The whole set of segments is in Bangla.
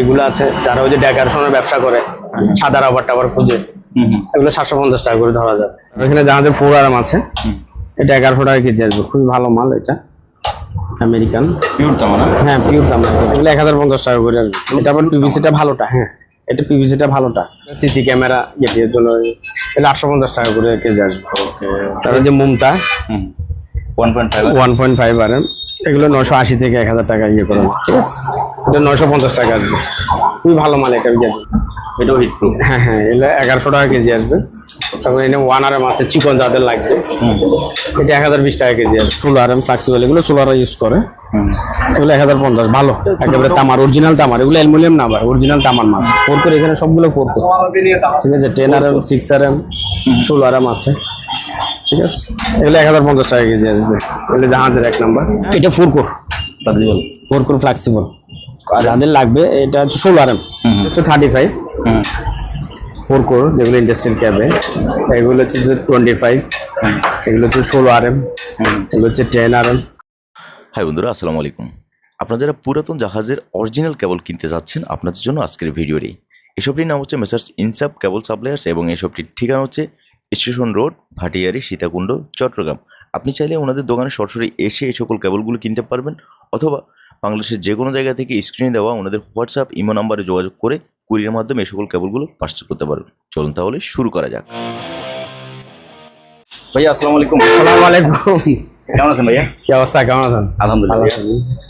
এগুলো আছে যারা ওই যে ডেকারেশনের ব্যবসা করে সাদা রাবার টাবার খুঁজে এগুলো সাতশো পঞ্চাশ টাকা করে ধরা যাবে। আর এখানে জাহাজের ফোর আরাম আছে। এটা এগারোশো টাকা কেজি আসবে খুবই ভালো মাল এটা। আমেরিকান পিওর তামা না হ্যাঁ পিওর দাম এগুলো এক হাজার পঞ্চাশ টাকা করে আসবে। এটা আবার পিভিসিটা ভালোটা হ্যাঁ। এটা পিভিসিটা ভালোটা। সিসি ক্যামেরা এটির জন্য এটা আটশো পঞ্চাশ টাকা করে কেজি আসবে। তারপর যে মুমতা one point five one point five আর। এগুলো নশো আশি থেকে এক হাজার টাকা ইয়ে করে ঠিক আছে? এটা নশো পঞ্চাশ টাকা আসবে। খুবই ভালো মাল এটা ইয়ে এটাও হিট প্রুফ হ্যাঁ হ্যাঁ এগুলো এগারোশো টাকা কেজি আসবে। তারপর এনে ওয়ান আর আছে চিকন যাদের লাগবে। এটা এক হাজার বিশ টাকা কেজি আসবে। ষোলো আর এম ফ্লেক্সিবল এগুলো ষোলোরা ইউজ করে। এগুলো এক হাজার পঞ্চাশ ভালো। একেবারে তামার অরিজিনাল তামার। এগুলো অ্যালুমিনিয়াম না ভাই অরিজিনাল তামার মাল। ফোর করে এখানে সবগুলো ফোর করে। ঠিক আছে ten R M six R M ষোলো আর এম আছে। ঠিক আছে? এগুলো এক হাজার পঞ্চাশ টাকা কেজি আসবে। এগুলো জাহাজের এক নাম্বার এটা four core four core flexible যাদের লাগবে এটা হচ্ছে ষোলো আর এম হচ্ছে থার্টি ফাইভ হুম। ফোর কোর যেগুলো ইন্ডাস্ট্রিয়াল ক্যাবে এগুলো হচ্ছে যে টোয়েন্টি ফাইভ এগুলো হচ্ছে ষোলো আর এম এগুলো হচ্ছে টেন আর এম হাই বন্ধুরা আসসালামু আলাইকুম। আপনারা যারা পুরাতন জাহাজের অরিজিনাল কেবল কিনতে যাচ্ছেন আপনাদের জন্য আজকের ভিডিওটি এসবটির নাম হচ্ছে মেসার্স ইনসাপ কেবল সাপ্লায়ার্স এবং এসবটির ঠিকানা হচ্ছে স্টেশন রোড ভাটিয়ারি সীতাকুণ্ড চট্টগ্রাম। আপনি চাইলে ওনাদের দোকানে সরাসরি এসে এই সকল কেবলগুলো কিনতে পারবেন অথবা বাংলাদেশের যে কোনো জায়গা থেকে স্ক্রিনে দেওয়া ওনাদের হোয়াটসঅ্যাপ ইমো নাম্বারে যোগাযোগ করে কুরিয়ার মাধ্যমে এই সকল কেবলগুলো পার্চেস করতে পারবেন। চলুন তাহলে শুরু করা যাক। ভাইয়া আসসালামু আলাইকুম। সালাম আলাইকুম। কেমন আছেন ভাইয়া? কি অবস্থা? কেমন আছেন? আলহামদুলিল্লাহ?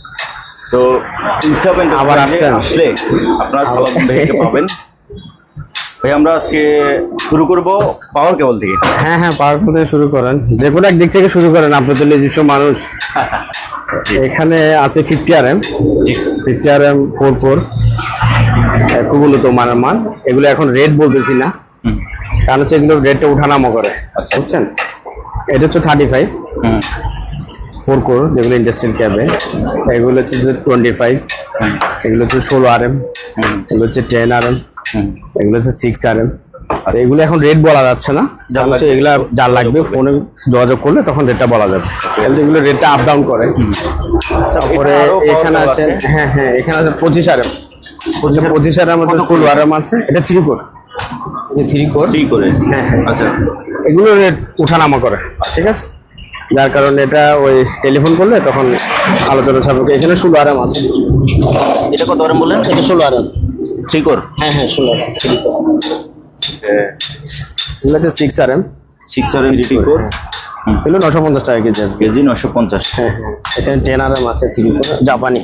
তো ইনসাফ আবার আসছেন? আসলে আপনারা সালাম ভাইকে পাবেন। ভাই আমরা আজকে শুরু করব পাওয়ার কেবল থেকে। হ্যাঁ হ্যাঁ পাওয়ার থেকে শুরু করেন। যে কোনো একদিক থেকে শুরু করেন আপনি তো নিজস্ব মানুষ। এখানে আছে fifty R M fifty R M four four খুব উন্নত মানের মান এগুলো এখন রেট বলতেছি না। কারণ হচ্ছে এগুলো রেটটা উঠানামো করে। আচ্ছা। বুঝছেন? এটা হচ্ছে থার্টি ফাইভ হুম। ফোর কোর যেগুলো ইন্ডাস্ট্রিয়াল ক্যাবে এগুলো হচ্ছে যে টোয়েন্টি ফাইভ এগুলো হচ্ছে ষোলো আর এম হুম। এগুলো হচ্ছে টেন আর এম এগুলো হচ্ছে সিক্স আর এম এগুলো এখন রেট বলা যাচ্ছে না। কারণ হচ্ছে। এগুলা যার লাগবে ফোনে যোগাযোগ করলে তখন রেটটা বলা যাবে। কিন্তু এগুলো রেটটা আপ ডাউন করে। তারপরে এখানে আছে আছে। হ্যাঁ হ্যাঁ এখানে আছে পঁচিশ আর এম পঁচিশ আর এম আছে ষোলো আর এম আছে। এটা three core three core three করে হ্যাঁ হ্যাঁ। আচ্ছা। এগুলো রেট ওঠানামা করে ঠিক আছে? যার কারণে এটা ওই টেলিফোন করলে তখন আলোচনা সাপেক্ষে এখানে ষোলো আরাম আছে। এটা কত করে বললেন? এটা ষোলো আরাম। থ্রি কোর হ্যাঁ হ্যাঁ ষোলো আরাম এগুলো হচ্ছে six R M six R three core এগুলো নশো পঞ্চাশ টাকা কেজি কেজি নশো পঞ্চাশ। হ্যাঁ হ্যাঁ। এখানে টেন আর এম আছে থ্রি কোর জাপানি।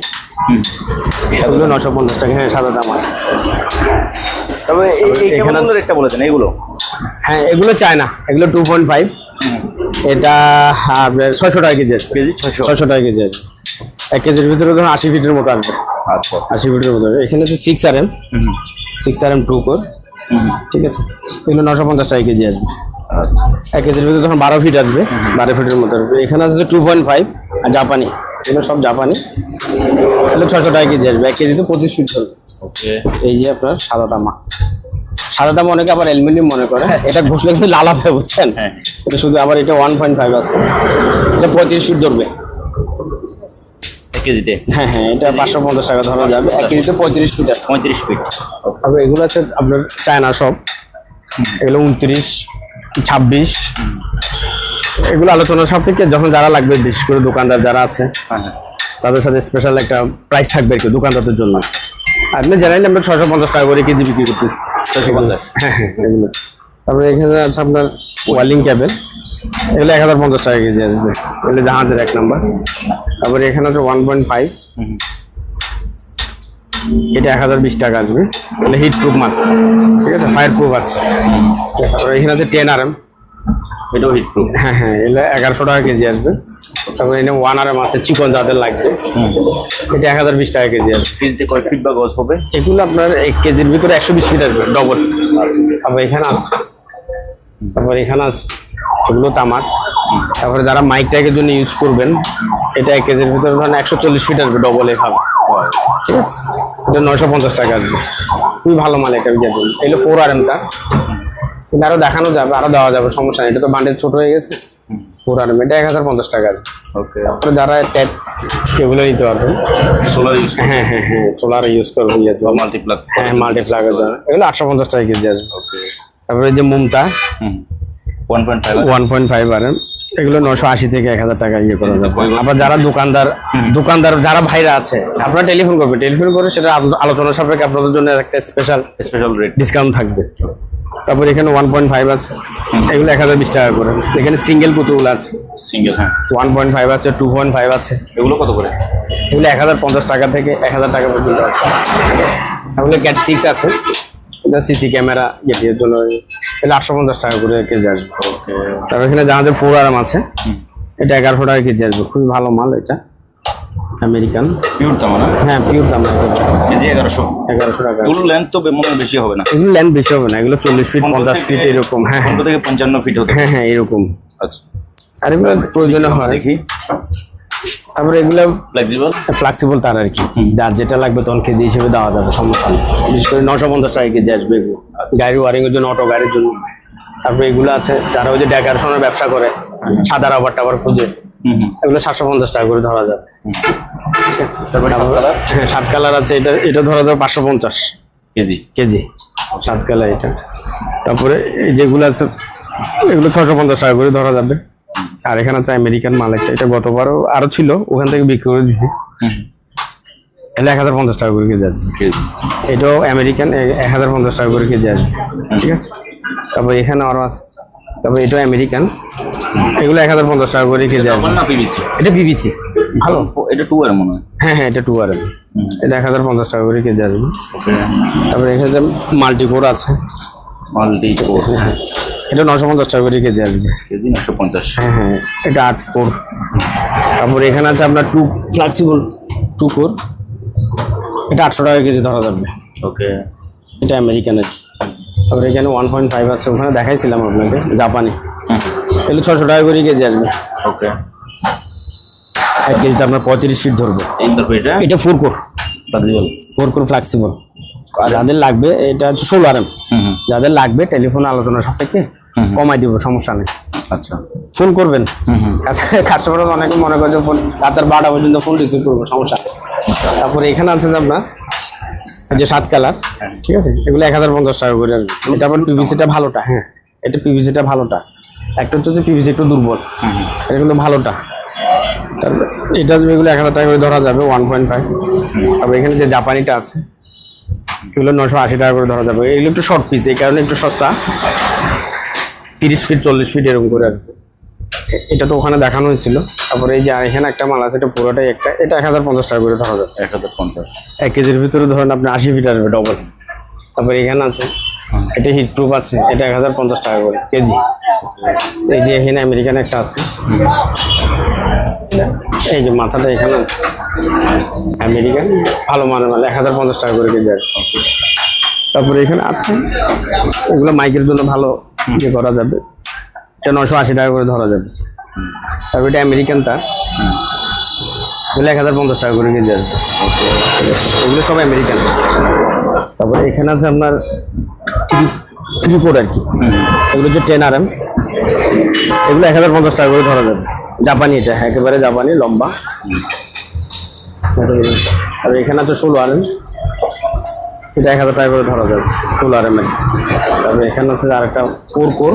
এগুলো নশো পঞ্চাশ টাকা হ্যাঁ সাদা দাম আছে। তবে এখানে কেবলগুলোর আছে- রেটটা বলে এগুলো? হ্যাঁ এগুলো চায় না এগুলো টু পয়েন্ট ফাইভ এটা আপনার ছয়শো টাকা কেজি কেজি ছয়শো। টাকা কেজি আসবে এক কেজির ভিতরে ধরুন আশি ফিটের মতো আসবে আচ্ছা। আশি ফিটের মতো এখানে হচ্ছে six R M six R M two core ঠিক আছে? এগুলো নশো পঞ্চাশ টাকা কেজি আসবে। আচ্ছা। এক কেজির ভিতরে তখন বারো ফিট আসবে। বারো ফিটের মতো আসবে। এখানে আছে টু পয়েন্ট ফাইভ আর জাপানি। এগুলো সব জাপানি। তাহলে ছশো টাকা কেজি আসবে। এক কেজিতে পঁচিশ ফিট ধরবে ওকে। এই যে আপনার সাদা তামা সাদা তামা অনেকে আবার অ্যালুমিনিয়াম মনে করে। এটা ঘুষলে কিন্তু লাল হবে বুঝছেন? হ্যাঁ। এটা শুধু আবার এটা ওয়ান পয়েন্ট ফাইভ আছে। এটা পঁয়ত্রিশ ফিট ধরবে। কেজিতে? হ্যাঁ হ্যাঁ এটা পাঁচশো পঞ্চাশ টাকা ধরা যাবে। এক কেজিতে পঁয়ত্রিশ ফিট পঁয়ত্রিশ ফিট। এগুলো আছে আপনার চায়না সব। এগুলো উনত্রিশ ছাব্বিশ। এগুলো আলোচনা সাপেক্ষে যখন যারা লাগবে বিশেষ করে দোকানদার যারা আছে হ্যাঁ হ্যাঁ। তাদের সাথে স্পেশাল একটা প্রাইস থাকবে আর কি দোকানদারদের জন্য। আপনি জানেন আমরা ছশো পঞ্চাশ টাকা করে কেজি বিক্রি করতেছি। ছশো পঞ্চাশ? হ্যাঁ হ্যাঁ এগুলো। তারপরে এখানে আছে আপনার ওয়ালিং ক্যাবেল। এগুলো এক হাজার পঞ্চাশ টাকা কেজি আসবে এগুলো জাহাজের এক নাম্বার। তারপরে এখানে আছে ওয়ান পয়েন্ট ফাইভ। এটা এক হাজার বিশ টাকা আসবে। এটা হিট প্রুফ মাল। ঠিক আছে? ফায়ার প্রুফ আছে। তারপরে এখানে আছে টেন আর এম। এটাও হিট প্রুফ হ্যাঁ হ্যাঁ এগুলো এগারোশো টাকা কেজি আসবে। তারপরে এখানে ওয়ান আছে চিকন যাদের লাগবে। এটা এক হাজার বিশ টাকা কেজি কেজিতে কয় ফিট বা গজ হবে? এগুলো আপনার এক কেজির ভিতরে একশো বিশ ফিট আসবে ডবল তারপর এখানে আছে। তারপর এখানে আছে। এগুলো তামার তারপরে যারা মাইক ট্যাগের জন্য ইউজ করবেন এটা এক কেজির ভিতরে ধরেন একশো চল্লিশ ফিট আসবে ডবল এভাবে। ঠিক আছে? এটা নয়শো পঞ্চাশ টাকা আসবে। খুবই ভালো মাল এটা বিক্রি এগুলো ফোর আর এমটা কিন্তু আরও দেখানো যাবে আরও দেওয়া যাবে সমস্যা নেই। এটা তো বান্ডেল ছোট হয়ে গেছে। এটা এক হাজার পঞ্চাশ টাকা আসবে ওকে তারপরে যারা ট্যাপ নিতে পারবেন। সোলার ইউজ হ্যাঁ হ্যাঁ হ্যাঁ সোলার ইউজ করবেন ইয়ে মাল্টিপ্লাগ হ্যাঁ মাল্টিপ্লাগের জন্য এগুলো আটশো পঞ্চাশ টাকা কেজি আছে ওকে তারপরে যে মুমতা one point five one point five আর। এগুলো নশো আশি থেকে এক হাজার টাকা ইয়ে করা যাবে। আবার যারা দোকানদার দোকানদার যারা ভাইরা আছে আপনারা টেলিফোন করবেন। টেলিফোন করে সেটা আলোচনা সাপেক্ষে আপনাদের জন্য একটা স্পেশাল স্পেশাল রেট ডিসকাউন্ট থাকবে। তারপর এখানে ওয়ান পয়েন্ট ফাইভ আছে। এগুলো এক হাজার বিশ টাকা করে। এখানে সিঙ্গেল পুতুল আছে। সিঙ্গেল হ্যাঁ। ওয়ান পয়েন্ট ফাইভ আছে টু পয়েন্ট ফাইভ আছে। এগুলো কত করে? এগুলো এক হাজার পঞ্চাশ টাকা থেকে এক হাজার টাকা পর্যন্ত আছে। এগুলো ক্যাট সিক্স আছে। এটা সিসি ক্যামেরা গেটের জন্য আটশো পঞ্চাশ টাকা করে কেজি আসবে। তারপর এখানে জাহাজের ফোর আরাম আছে। এটা এগারোশো টাকা কেজি আসবে। খুবই ভালো মাল এটা। আমেরিকান। পিওর তামা না হ্যাঁ পিওর দাম কেজি এগারোশো। এগারোশো টাকা। এগুলো লেন্থ তো মনে বেশি হবে না। এগুলো লেন্থ বেশি হবে না এগুলো চল্লিশ ফিট পঞ্চাশ ফিট এরকম হ্যাঁ। হ্যাঁ পনেরো থেকে পঞ্চান্ন ফিট হতে হ্যাঁ হ্যাঁ এরকম। আচ্ছা। আর এগুলো প্রয়োজনে হয়। দেখি। তারপরে এগুলো ফ্লেক্সিবল ফ্লেক্সিবল তার আর কি। যার যেটা লাগবে তখন কেজি হিসেবে দেওয়া যাবে সমস্যা নেই। বিশেষ করে নশো পঞ্চাশ টাকা কেজি আসবে এগুলো। গাড়ি ওয়ারিং এর জন্য অটো গাড়ির জন্য। তারপরে এগুলো আছে যারা ওই যে ডেকারেশনের ব্যবসা করে সাদা রাবার টাবার খুঁজে। এগুলো সাতশো পঞ্চাশ টাকা করে ধরা যাবে। তারপরে সাত কালার? হ্যাঁ সাত কালার আছে এটা এটা ধরা যাবে পাঁচশো পঞ্চাশ। কেজি? কেজি। সাত কালার এটা। তারপরে এই যেগুলো আছে এগুলো ছশো পঞ্চাশ টাকা করে ধরা যাবে। আর এখানে আছে আমেরিকান মাল একটা এটা গতবারও আরও ছিল ওখান থেকে বিক্রি করে দিছি। এটা এক হাজার পঞ্চাশ টাকা করে কেজি আসবে। কেজি। এটাও আমেরিকান এক হাজার পঞ্চাশ টাকা করে কেজি আসবে। ঠিক আছে? তারপর এখানে আরও আছে। তারপর এটাও আমেরিকান। এগুলো এক হাজার পঞ্চাশ টাকা করে কেজি না পিভিসি এটা বিবিসি ভালো। এটা টু এর মনে হয়। হ্যাঁ হ্যাঁ এটা টু আর। এটা এক হাজার পঞ্চাশ টাকা করে কেজি আসবে। তারপরে এখানে যে মাল্টিকোর আছে। মাল্টি হ্যাঁ এটা নশো পঞ্চাশ টাকা করে কেজি আসবে। কেজি নশো পঞ্চাশ। হ্যাঁ হ্যাঁ এটা আট কোর তারপর এখানে আছে আপনার টু ফ্লেক্সিবল টু কোর এটা আটশো টাকা কেজি ধরা যাবে। ওকে। এটা আমেরিকান আর কি তারপরে এখানে ওয়ান পয়েন্ট ফাইভ আছে ওখানে দেখাইছিলাম আপনাকে জাপানি। এগুলো ছশো টাকা করে কেজি আসবে। ওকে এক কেজিতে আপনার পঁয়ত্রিশ ফিট ধরবে। তারপর এটা four core flexible four core flexible আর যাদের লাগবে এটা হচ্ছে ষোলো আর হুম হুম। যাদের লাগবে টেলিফোন আলোচনা সাপেক্ষে হুম। কমাই দিব সমস্যা নেই। আচ্ছা। ফোন করবেন। কাস্টমার অনেকে মনে করে ফোন রাতের বারোটা পর্যন্ত ফোন রিসিভ করব সমস্যা তারপরে এখানে আছে যে আপনার যে সাত কালার ঠিক আছে? এগুলো এক হাজার পঞ্চাশ টাকা করে আসবে। এটা আবার পিভিসিটা ভালোটা হ্যাঁ। এটা পিভিসিটা ভালোটা। একটা হচ্ছে পিভিসি একটু দুর্বল। এটা কিন্তু ভালোটা। তারপরে এটা এগুলো এক হাজার টাকা করে ধরা যাবে ওয়ান পয়েন্ট ফাইভ তারপরে এখানে যে জাপানিটা আছে এগুলো নশো আশি টাকা করে ধরা যাবে। এগুলো একটু শর্ট পিস এই কারণে একটু সস্তা। তিরিশ ফিট চল্লিশ ফিট এরকম করে আর এটা তো ওখানে দেখানো হয়েছিল। তারপরে এই যে এখানে একটা মাল আছে এটা পুরোটাই একটা। এটা এক হাজার পঞ্চাশ টাকা করে ধরা যাবে। এক হাজার পঞ্চাশ। এক কেজির ভিতরে ধরেন আপনি আশি ফিট আসবে ডবল তারপরে এখানে আছে এটা হিট প্রুফ আছে, এটা এক হাজার পঞ্চাশ টাকা করে কেজি। এই যে এখানে আমেরিকান একটা আছে। এই যে মাথাটা এখানে আমেরিকান, ভালো মানে মাল, এক হাজার পঞ্চাশ টাকা করে কেজি আছে তারপরে এখানে আছে, এগুলো মাইকের জন্য ভালো ইয়ে করা যাবে। এটা নশো আশি টাকা করে ধরা যাবে। তারপরে এটা আমেরিকানটা। এগুলো এক হাজার পঞ্চাশ টাকা করে কেজি আসবে এগুলো সব আমেরিকান। তারপরে এখানে আছে আপনার থ্রি ফোর আর কি। এগুলো হচ্ছে টেন আর এম এগুলো এক হাজার পঞ্চাশ টাকা করে ধরা যাবে। জাপানি এটা একেবারে জাপানি লম্বা। আর এখানে আছে ষোলো আর এম এটা এক হাজার টাকা করে ধরা যাবে ষোলো আর এম তারপরে এখানে আছে আরেকটা ফোর কোর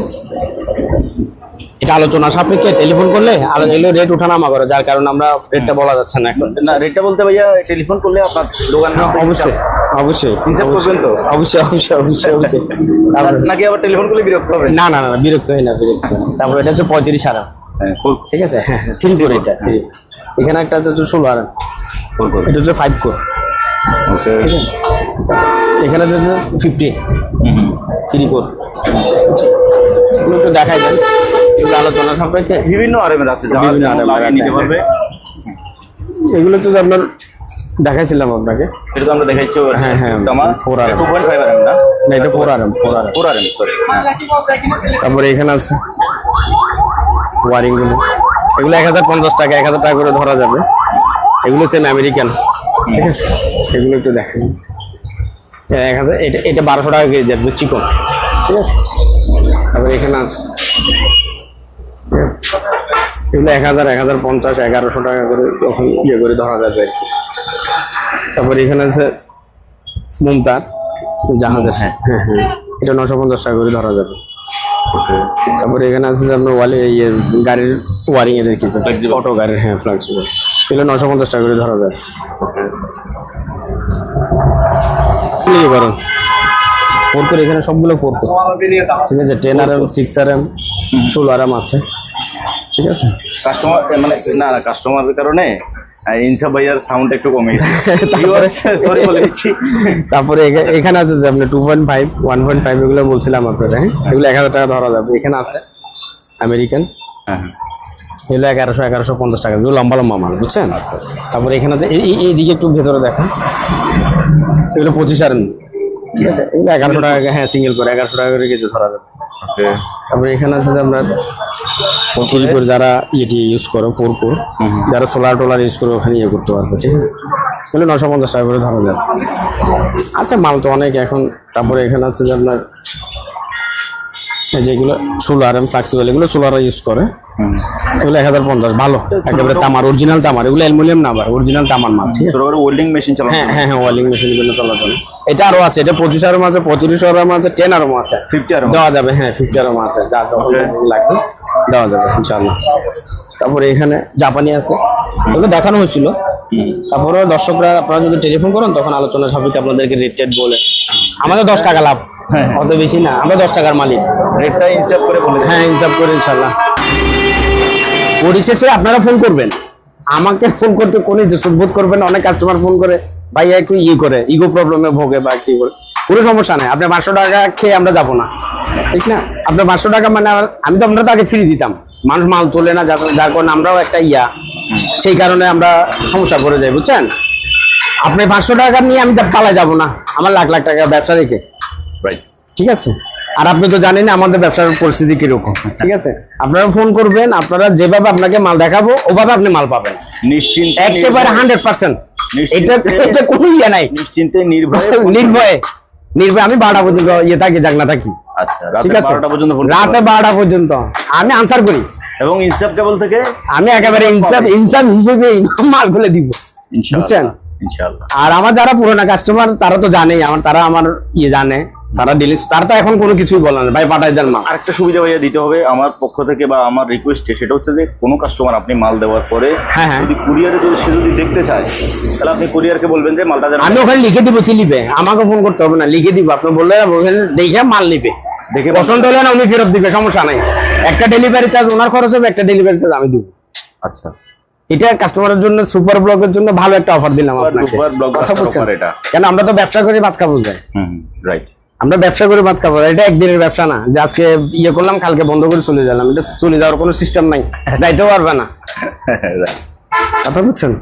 এটা আলোচনা সাপেক্ষে টেলিফোন করলে আলো এগুলো রেট ওঠানামা করে যার কারণে আমরা রেটটা বলা যাচ্ছে না এখন। না রেটটা বলতে ভাইয়া টেলিফোন করলে আপনার দোকান অবশ্যই। অবশ্যই হিসাব করবেন তো? অবশ্যই অবশ্যই অবশ্যই অবশ্যই। নাকি আবার টেলিফোন করলে বিরক্ত হবে না না না বিরক্ত হয় না বিরক্ত হয় তারপরে এটা হচ্ছে পঁয়ত্রিশ আরাম হ্যাঁ ঠিক আছে? হ্যাঁ থ্রি কোর এটা এখানে একটা আছে ষোলো আরাম এটা হচ্ছে ফাইভ কোর ঠিক আছে? এখানে আছে ফিফটি থ্রি কোর এগুলো একটু দেখাই এগুলো আলোচনা সাপেক্ষে। বিভিন্ন আরামের আছে বিভিন্ন আরামের নিতে পারবে। এগুলো হচ্ছে যে আপনার দেখাইছিলাম আপনাকে। এটা তো আমরা দেখাইছি হ্যাঁ, হ্যাঁ, four RM two point five RM না? না এটা ফোর আরাম ফোর আরাম ফোর আরাম সরি তারপরে এখানে আছে ওয়ারিংগুলো এগুলো এক হাজার পঞ্চাশ টাকা এক হাজার টাকা করে ধরা যাবে। এগুলো সেম আমেরিকান ঠিক আছে? এগুলো একটু দেখেন। এক হাজার এটা এটা বারোশো টাকা কেজি যাবে চিকন। ঠিক আছে? তারপরে এখানে আছে। এগুলো এক হাজার এক হাজার পঞ্চাশ এগারোশো টাকা করে তখন ইয়ে করে ধরা যাবে আর কি। তারপর এখানে আছে মুমতার জাহাজের হ্যাঁ হ্যাঁ হ্যাঁ। এটা নশো পঞ্চাশ টাকা করে ধরা যাবে। তারপরে এখানে আছে যে আপনার ওয়ালে ইয়ে গাড়ির ওয়ারিং এদের কি অটো গাড়ির হ্যাঁ ফ্লেক্সিবল এগুলো নশো পঞ্চাশ টাকা করে ধরা যায় নিয়ে পারেন ফোর করে এখানে সবগুলো ফোর ঠিক আছে ten R M six R M ষোলো আর এম আছে। ঠিক আছে? কাস্টমার মানে না কাস্টমারের কারণে ভাইয়ার সাউন্ড একটু কমে গেছে। সরি বলে দিচ্ছি। তারপরে এখা- এখানে আছে যে আপনি two point five one point five এগুলো বলছিলাম হ্যাঁ? এগুলো এক হাজার টাকা ধরা যাবে। এখানে আছে আমেরিকান। হ্যাঁ এগুলো এগারোশো এগারোশো পঞ্চাশ টাকা। যেগুলো লম্বা লম্বা মাল বুঝছেন? তারপরে এখানে আছে এই- এই- এইদিকে একটু ভেতরে দেখা এগুলো পঁচিশ আর ঠিক আছে এগুলো এগারোশো টাকা হ্যাঁ সিঙ্গেল করে এগারোশো টাকা করে কেজি ধরা যাবে। তারপরে এখানে আছে যে আপনার যারা ইউজ করো সোলার টোলার ইউজ করে ওখানে ইয়ে করতে পারবে ঠিক আছে? এগুলো নশো পঞ্চাশ টাকা করে ধরা যাবে। আছে মাল তো অনেক এখন। তারপরে এখানে আছে যে আপনার যেগুলো সোলার ফ্লেক্সিবল এগুলো সোলার ইউজ করে। এগুলো এক হাজার পঞ্চাশ ভালো। একেবারে তামার অরিজিনাল তামার এগুলো অ্যালুমিনিয়াম না আবার অরিজিনাল তামার মাল ঠিক আছে? ওয়েল্ডিং মেশিন চালানো হ্যাঁ হ্যাঁ। হ্যাঁ ওয়ালিং মেশিনগুলো চলাচল। এটা আরও আছে এটা পঁচিশ আরম আছে পঁয়ত্রিশ আরম আছে টেন আরম আছে। ফিফটি আর দেওয়া যাবে হ্যাঁ ফিফটি আরম আছে। যা লাগবে দেওয়া যাবে ইনশাল্লাহ তারপরে এখানে জাপানি আছে। এগুলো দেখানো হয়েছিল। তারপরে দর্শকরা আপনারা যদি টেলিফোন করেন তখন আলোচনা সাপেক্ষে আপনাদেরকে রেট টেট বলে। আমাদের দশ টাকা লাভ। হ্যাঁ। অত বেশি না আমরা দশ টাকার মালিক। রেটটা ইনসাফ করে বলে হ্যাঁ হিসাব করে ইনশাল্লাহ পরিশেষে আপনারা ফোন করবেন। আমাকে ফোন করতে কোনো বোধ করবেন অনেক কাস্টমার ফোন করে। ভাইয়া একটু ইয়ে করে ইগো প্রবলেমে ভোগে বা কি করে। কোনো সমস্যা নেই আপনি পাঁচশো টাকা খেয়ে আমরা যাব না। ঠিক না? আপনার পাঁচশো টাকা মানে আমি তো আমরা তো আগে ফ্রি দিতাম। মানুষ মাল তোলে না যার কারণে আমরাও একটা ইয়া। সেই কারণে আমরা সমস্যা করে যাই বুঝছেন? আপনি পাঁচশো টাকা নিয়ে আমি তো পালায় যাব না আমার লাখ লাখ টাকা ব্যবসা রেখে। রাইট ঠিক আছে? আর আপনি তো জানেন আমাদের ব্যবসার পরিস্থিতি কীরকম। ঠিক আছে? আপনারা ফোন করবেন আপনারা যেভাবে আপনাকে মাল দেখাবো ওভাবে আপনি মাল পাবেন। নিশ্চিন্ত একেবারে হান্ড্রেড পার্সেন্ট এটা এটা কোনো ইয়ে নাই। নিশ্চিন্তে নির্ভয়ে নির্ভয়ে। নির্ভয়ে। আমি বারোটা পর্যন্ত ইয়ে থাকি জাগনা থাকি। আচ্ছা ঠিক আছে? রাতে বারোটা পর্যন্ত। আমি আনসার করি। এবং ইনসাফ কেবল থেকে আমি একেবারে ইনসাফ ইনসাফ হিসেবে মাল খুলে দিব। বুঝছেন? ইনশাআল্লাহ। আর আমার যারা পুরোনো কাস্টমার তারা তো জানেই আমার তারা আমার ইয়ে জানে তারা ডিলিস তারা তো এখন কোনো কিছুই বলে না ভাই পাঠাই দেন মাল। আরেকটা সুবিধা ভাইয়া দিতে হবে আমার পক্ষ থেকে বা আমার রিকোয়েস্টে সেটা হচ্ছে যে কোনো কাস্টমার আপনি মাল দেওয়ার পরে হ্যাঁ, হ্যাঁ। যদি কুরিয়ারে যদি সে যদি দেখতে চায় তাহলে আপনি কুরিয়ারকে বলবেন যে মালটা যেন আমি ওখানে লিখে দিব লিপে আমাকে ফোন করতে হবে না লিখে দিব। আপনি বললে ওখানে দেখে মাল নিবে। দেখে পছন্দ হলে না উনি ফেরত দিবে সমস্যা নাই। একটা ডেলিভারি চার্জ ওনার খরচ হবে একটা ডেলিভারি চার্জ আমি দিব। আচ্ছা। এটা কাস্টমারের জন্য সুপার ব্লকের জন্য ভালো একটা অফার দিলাম আপনাকে। কথা বলছেন? কেন আমরা তো ব্যবসা করে ভাত খাব যাই রাইট আমরা ব্যবসা করে ভাত খাব এটা একদিনের ব্যবসা না। যে আজকে ইয়ে করলাম কালকে বন্ধ করে চলে গেলাম। এটা চলে যাওয়ার কোনো সিস্টেম নাই। যাইতেও পারবে না। কথা বুঝছেন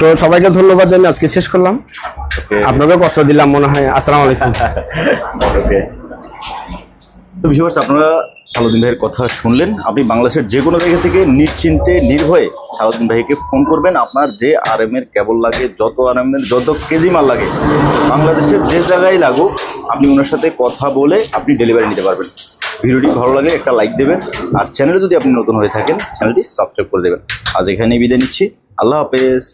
তো সবাইকে ধন্যবাদ জানিয়ে আজকে শেষ করলাম। আপনাকে কষ্ট দিলাম মনে হয়। আসসালামু আলাইকুম। ওকে তো বিশেষ আপনারা সালাউদ্দিন ভাইয়ের কথা শুনলেন। আপনি বাংলাদেশের যে কোনো জায়গা থেকে নিশ্চিন্তে নির্ভয়ে সালাউদ্দিন ভাইকে ফোন করবেন। আপনার যে আর এর কেবল লাগে, যত আর এর, যত কেজি মাল লাগে বাংলাদেশের যে জায়গায় লাগুক, আপনি ওনার সাথে কথা বলে আপনি ডেলিভারি নিতে পারবেন। ভিডিওটি ভালো লাগে একটা লাইক দেবেন। আর চ্যানেলে যদি আপনি নতুন হয়ে থাকেন চ্যানেলটি সাবস্ক্রাইব করে দেবেন। আজ এখানেই বিদায় নিচ্ছি। আল্লাহ হাফেজ।